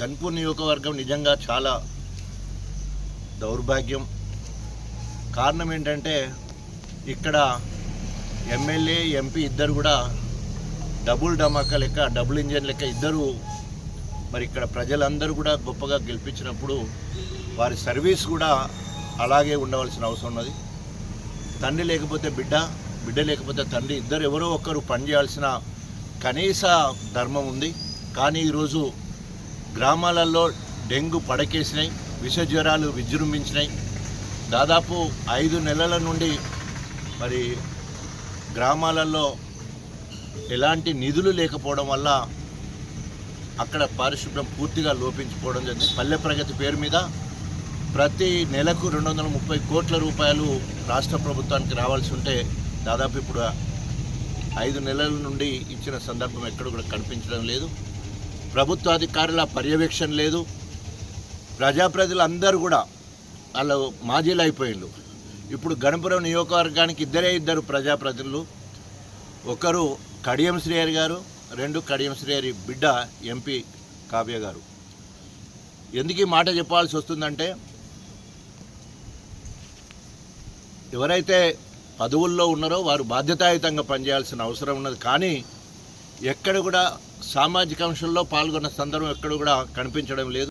ధన్పూర్ నియోజకవర్గం నిజంగా చాలా దౌర్భాగ్యం. కారణం ఏంటంటే ఇక్కడ ఎమ్మెల్యే ఎంపీ ఇద్దరు కూడా డబుల్ డమాకా లెక్క డబుల్ ఇంజన్ లెక్క ఇద్దరు మరి ఇక్కడ ప్రజలందరూ కూడా గొప్పగా గెలిపించినప్పుడు వారి సర్వీస్ కూడా అలాగే ఉండవలసిన అవసరం ఉన్నది. తండ్రి లేకపోతే బిడ్డ బిడ్డ లేకపోతే తండ్రి ఇద్దరు ఎవరో ఒకరు పనిచేయాల్సిన కనీస ధర్మం ఉంది. కానీ ఈరోజు గ్రామాలలో డెంగ్యూ పడకేసినాయి విష జ్వరాలు విజృంభించినాయి. దాదాపు ఐదు నెలల నుండి మరి గ్రామాలలో ఎలాంటి నిధులు లేకపోవడం వల్ల అక్కడ పారిశుభ్రం పూర్తిగా లోపించిపోవడం జరిగింది. పల్లె ప్రగతి పేరు మీద ప్రతి నెలకు రెండు వందల ముప్పై కోట్ల రూపాయలు రాష్ట్ర ప్రభుత్వానికి రావాల్సి ఉంటే దాదాపు ఇప్పుడు ఐదు నెలల నుండి ఇచ్చిన సందర్భం ఎక్కడ కూడా కనిపించడం లేదు. ప్రభుత్వ అధికారుల పర్యవేక్షణ లేదు. ప్రజాప్రతినిధులందరూ కూడా వాళ్ళు మాజీలు అయిపోయిండు ఇప్పుడు గణపురం నియోజకవర్గానికి ఇద్దరే ఇద్దరు ప్రజాప్రతినిధులు. ఒకరు కడియం శ్రీహరి గారు రెండు కడియం శ్రీహరి బిడ్డ ఎంపీ కావ్య గారు. ఎందుకు ఈ మాట చెప్పాల్సి వస్తుందంటే ఎవరైతే పదవుల్లో ఉన్నారో వారు బాధ్యతాయుతంగా పనిచేయాల్సిన అవసరం ఉన్నది. కానీ ఎక్కడ కూడా సామాజిక అంశంలో పాల్గొన్న సందర్భం ఎక్కడ కూడా కనిపించడం లేదు.